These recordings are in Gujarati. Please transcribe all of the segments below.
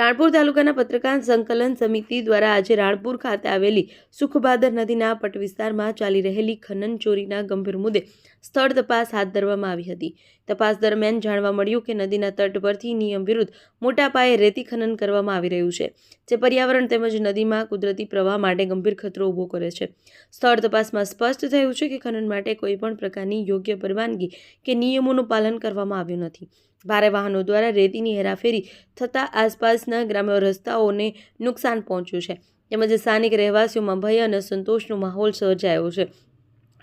રાણપુર તાલુકાના પત્રકાર સંકલન સમિતિ દ્વારા આજે રાણપુર ખાતે આવેલી સુખભાદર નદીના પટ વિસ્તારમાં ચાલી રહેલી ખનન ચોરીના ગંભીર મુદ્દે સ્થળ તપાસ હાથ ધરવામાં આવી હતી. તપાસ દરમિયાન જાણવા મળ્યું કે નદીના તટ પરથી નિયમ વિરુદ્ધ મોટા પાયે રેતી ખનન કરવામાં આવી રહ્યું છે, જે પર્યાવરણ તેમજ નદીમાં કુદરતી પ્રવાહ માટે ગંભીર ખતરો ઊભો કરે છે. સ્થળ તપાસમાં સ્પષ્ટ થયું છે કે ખનન માટે કોઈપણ પ્રકારની યોગ્ય પરવાનગી કે નિયમોનું પાલન કરવામાં આવ્યું નથી. ભારે વાહનો દ્વારા રેતીની હેરાફેરી થતાં આસપાસના ગ્રામ્ય રસ્તાઓને નુકસાન પહોંચ્યું છે. તેમજ સ્થાનિક રહેવાસીઓમાં ભય અને સંતોષનો માહોલ સર્જાયો છે.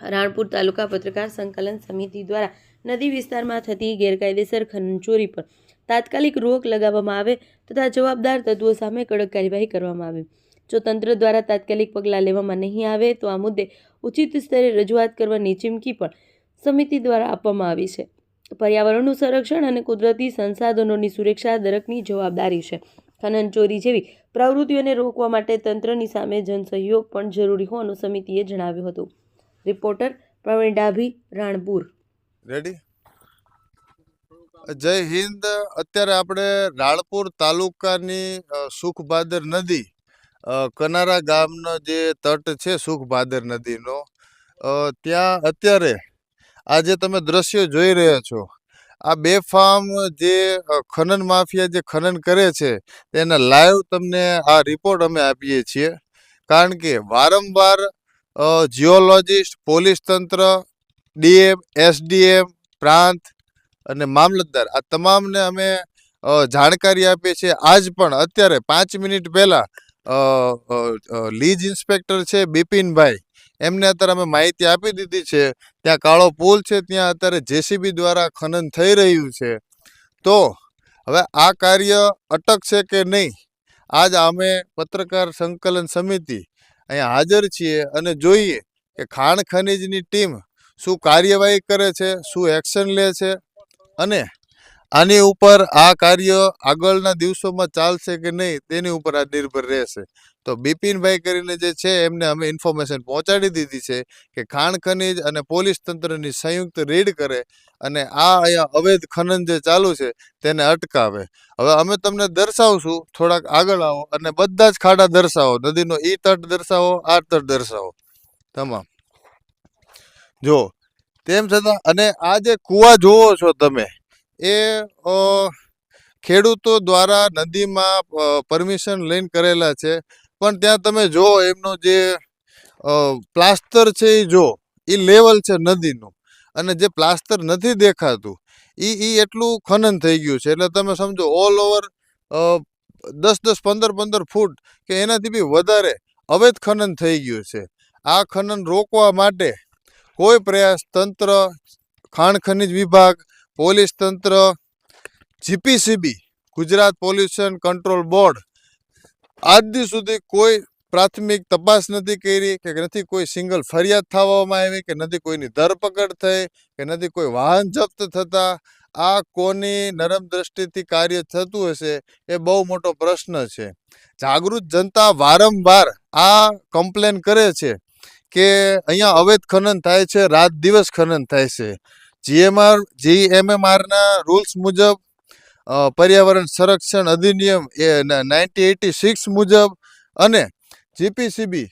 રાણપુર તાલુકા પત્રકાર સંકલન સમિતિ દ્વારા નદી વિસ્તારમાં થતી ગેરકાયદેસર ખનન ચોરી પર તાત્કાલિક રોક લગાવવામાં આવે તથા જવાબદાર તત્વો સામે કડક કાર્યવાહી કરવામાં આવે. જો તંત્ર દ્વારા તાત્કાલિક પગલાં લેવામાં નહીં આવે તો આ મુદ્દે ઉચિત સ્તરે રજૂઆત કરવાની ચીમકી પણ સમિતિ દ્વારા આપવામાં આવી છે. પર્યાવરણનું સંરક્ષણ અને કુદરતી સંસાધનોની સુરક્ષા દરેકની જવાબદારી છે. ખનન ચોરી જેવી પ્રવૃત્તિઓને રોકવા માટે તંત્રની સામે જનસહયોગ પણ જરૂરી હોવાનું સમિતિએ જણાવ્યું હતું. રિપોર્ટર પ્રવીણ ડાભી, રાણપુર. રેડી જય હિન્દ. અત્યારે આપણે રાળપુર તાલુકાની સુખભાદર નદી કનારા ગામનો જે તટ છે સુખભાદર નદીનો ત્યાં અત્યારે આ જે તમે દ્રશ્યો જોઈ રહ્યા છો. આ બે ફાર્મ જે ખનન માફિયા જે ખનન કરે છે, તેના લાઈવ તમને આ રિપોર્ટ અમે આપીએ છીએ. કારણ કે વારંવાર જીઓલોજિસ્ટ પોલીસ તંત્ર, ડીએમ, એસડીએમ, પ્રાંત અને મામલતદાર, આ તમામને અમે જાણકારી આપીએ છીએ. આજ પણ અત્યારે પાંચ મિનિટ પહેલાં લીજ ઇન્સ્પેક્ટર છે બિપિનભાઈ. એમને અત્યારે અમે માહિતી આપી દીધી છે. ત્યાં કાળો પુલ છે, ત્યાં અત્યારે જેસીબી દ્વારા ખનન થઈ રહ્યું છે. તો હવે આ કાર્ય અટકશે કે નહીં? આજ અમે પત્રકાર સંકલન સમિતિ અહીંયા હાજર છીએ અને જોઈએ કે ખાણ ખનીજની ટીમ શું કાર્યવાહી કરે છે, શું એક્શન લે છે અને આની ઉપર આ કાર્ય આગળના દિવસોમાં ચાલશે કે નહીં, તેની ઉપર આ નિર્ભર રહેશે. તો બિપિનભાઈ કરીને જે છે, એમને અમે ઇન્ફોર્મેશન પહોંચાડી દીધી છે કે ખાણ ખનીજ અને પોલીસ તંત્રની સંયુક્ત રેડ કરે અને આ અહીંયા અવૈધ ખનન જે ચાલુ છે, તેને અટકાવે. હવે અમે તમને દર્શાવશું, થોડાક આગળ આવો અને બધા જ ખાડા દર્શાવો. નદીનો ઈ તટ દર્શાવો, આ તટ દર્શાવો. તમામ. જો તેમ છતાં, અને આ જે કૂવા જોવો છો તમે એ ખેડૂતો દ્વારા નદીમાં પરમિશન લઈને કરેલા છે. પણ ત્યાં તમે જો એમનો જે પ્લાસ્ટર છે એ જો એ લેવલ છે નદીનું. અને જે પ્લાસ્ટર નથી દેખાતું એ એ એટલું ખનન થઈ ગયું છે. એટલે તમે સમજો ઓલ ઓવર દસ દસ, પંદર પંદર ફૂટ કે એનાથી બી વધારે અવૈધ ખનન થઈ ગયું છે. આ ખનન રોકવા માટે કોઈ પ્રયાસ તંત્ર, ખાણ ખનિજ વિભાગ પોલીસ તંત્ર, GPCB, Gujarat pollution control board. આજ સુધી કોઈ પ્રાથમિક તપાસ નથી કરી કે નથી કોઈ સિંગલ ફરિયાદ થવામાં આવી, કે નથી કોઈની ધરપકડ થઈ, કે નથી કોઈ વાહન જપ્ત થતા. આ કોની નરમ દ્રષ્ટિથી કાર્ય થતું હશે એ બહુ મોટો પ્રશ્ન છે. જાગૃત જનતા વારંવાર આ કમ્પ્લેન કરે છે કે અહીંયા અવૈધ ખનન થાય છે, રાત દિવસ ખનન થાય છે. જીએમઆર જીએમએમઆરના રૂલ્સ મુજબ પર્યાવરણ સંરક્ષણ અધિનિયમ એ નાઇન્ટી એટી સિક્સ મુજબ અને જીપીસીબી